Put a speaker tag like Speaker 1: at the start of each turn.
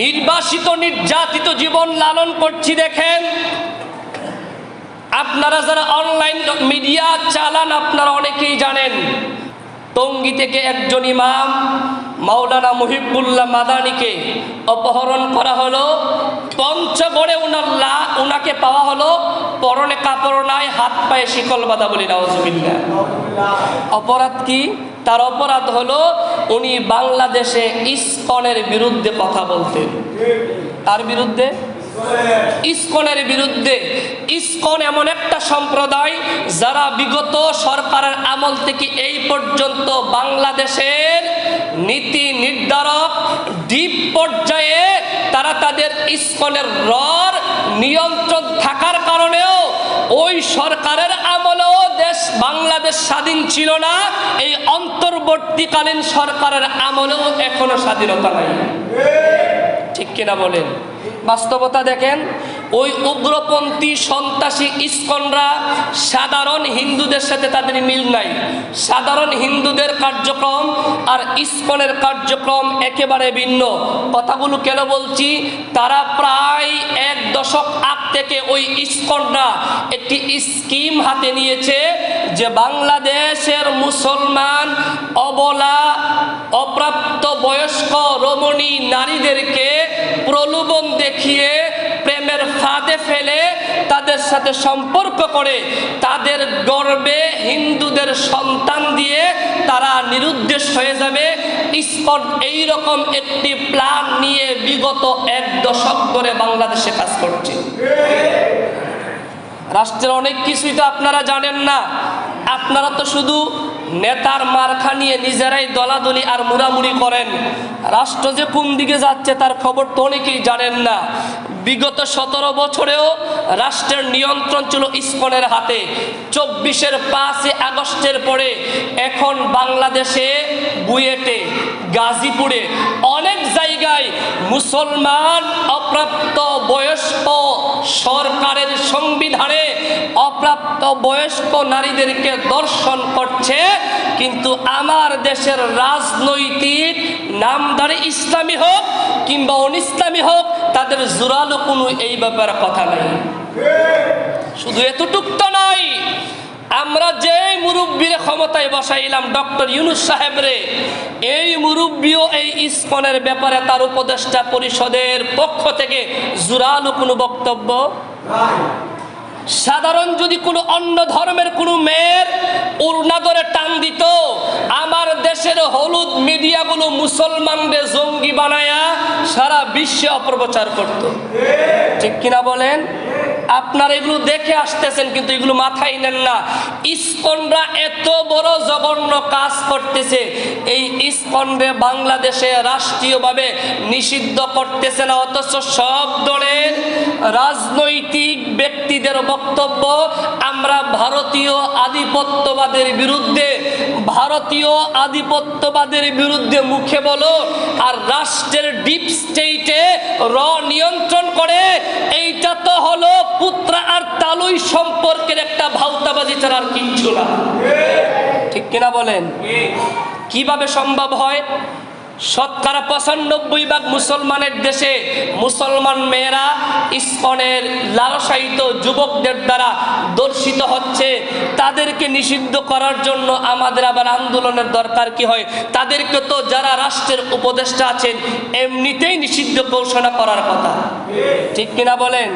Speaker 1: নির্বাসিত নির্যাতিত জীবন লালন করছি দেখেন। আপনারা যারা অনলাইন মিডিয়া চালান, আপনারা অনেকেই জানেন, টঙ্গি থেকে একজন ইমাম মাওলানা মুহিবুল্লাহ মাদানিকে অপহরণ করা হলো। পঞ্চগড়ে উনার লা, উনাকে পাওয়া হলো পরনে কাপড় নাই, হাত পায়ে শিকল বাঁধা বলি নওয়াজুবিল্লাহ অপরাধ কি? তার অপরাধ হলো উনি বাংলাদেশে ইস্কনের বিরুদ্ধে কথা বলতেন। তার বিরুদ্ধে? ইস্কনের বিরুদ্ধে। ইস্কন এমন একটা সম্প্রদায় যারা বিগত সরকারের আমল থেকে এই পর্যন্ত বাংলাদেশের নীতি নির্ধারক, দ্বীপ পর্যায়ে তাদের ইসকনের রর নিয়ন্ত্রণ থাকার কারণেও ওই সরকারের আমলেও দেশ বাংলাদেশ স্বাধীন ছিল না। এই অন্তর্বর্তীকালীন সরকারের আমলেও এখনও স্বাধীনতা নাই। ঠিক কিনা বলেন? বাস্তবতা দেখেন ওই উগ্রপন্থী সন্ত্রাসী ইস্কনরা সাধারণ হিন্দুদের সাথে তাদের মিল নাই। সাধারণ হিন্দুদের কার্যক্রম আর ইস্কনের কার্যক্রম একেবারে ভিন্ন। কথাগুলো কেন বলছি? তারা প্রায় এক দশক আগ থেকে ওই ইস্কনরা একটি স্কিম হাতে নিয়েছে যে বাংলাদেশের মুসলমান অবলা অপ্রাপ্ত বয়স্ক রমণী নারীদেরকে প্রলোভন দেখিয়ে সাথে সম্পর্ক করে তাদের গর্বে হিন্দুদের সন্তান দিয়ে তারা নিরুদ্দেশ হয়ে যাবে। এই রকম একটি প্ল্যান নিয়ে বিগত এক দশক ধরে বাংলাদেশে কাজ করছে। রাষ্ট্রের অনেক কিছুই তো আপনারা জানেন না। আপনারা তো শুধু নেতার মার্খা নিয়ে নিজেরাই দলাদলি আর মুড়ামুড়ি করেন। রাষ্ট্র যে কোন দিকে যাচ্ছে তার খবর তো অনেকেই জানেন না। বিগত সতেরো বছরেও রাষ্ট্রের নিয়ন্ত্রণ ছিল ইস্কনের হাতে। চব্বিশের পাঁচই আগস্টের পরে এখন বাংলাদেশে, বুয়েটে, গাজীপুরে অনেক জায়গায় মুসলমান অপ্রাপ্ত বয়স্ক সরকারের সংবিধানে অপ্রাপ্ত বয়স্ক নারীদেরকে দর্শন করছে, কিন্তু আমার দেশের রাজনৈতিক নামদারি ইসলামী হোক কিংবা অনিসলামী হোক, তাদের জোরালো কোনো এই ব্যাপারে কথা নাই। শুধু এতটুক তো নয় আমরা যে মুরব্বীর ক্ষমতায় বসাইলাম, ডক্টর ইউনুস সাহেবরে এই মুরব্বীও এই ইস্কনের ব্যাপারে তার উপদেষ্টা পরিষদের পক্ষ থেকে জোরালো কোনো বক্তব্য? সাধারণ যদি কোনো অন্য ধর্মের কোনো মেয়ের উর্নাগরে টান দিত, আমার দেশের হলুদ মিডিয়াগুলো মুসলমানদের জঙ্গি বানায়া সারা বিশ্বে অপপ্রচার করত। ঠিক কিনা বলেন? আপনারা এগুলো দেখে আসতেছেন, কিন্তু এগুলো মাথায় নেন না। ইস্কনরা এত বড় জঘন্য কাজ করতেছে। এই ইস্কনরে বাংলাদেশে রাষ্ট্রীয়ভাবে নিষিদ্ধ করতেছে না, অথচ সব দলের রাজনৈতিক ব্যক্তিদের বক্তব্য, আমরা ভারতীয় আধিপত্যবাদের বিরুদ্ধে, ভারতীয় আধিপত্যবাদের বিরুদ্ধে মুখে বলো, আর রাষ্ট্রের ডিপ স্টেটে র নিয়ন্ত্রণ করে, এইটা তো হলো ছাড়া আর কিচ্ছু না। ঠিক কিনা বলেন? কীভাবে সম্ভব হয়? শতকরা পঁচানব্বই ভাগ মুসলমানের দেশে মুসলমান মেয়েরা ইস্কনের লালসায়িত যুবকদের দ্বারা দর্শিত হচ্ছে। তাদেরকে নিষিদ্ধ করার জন্য আমাদের আবার আন্দোলনের দরকার কি হয়? তাদেরকে তো যারা রাষ্ট্রের উপদেষ্টা আছেন, এমনিতেই নিষিদ্ধ ঘোষণা করার কথা। ঠিক কিনা বলেন?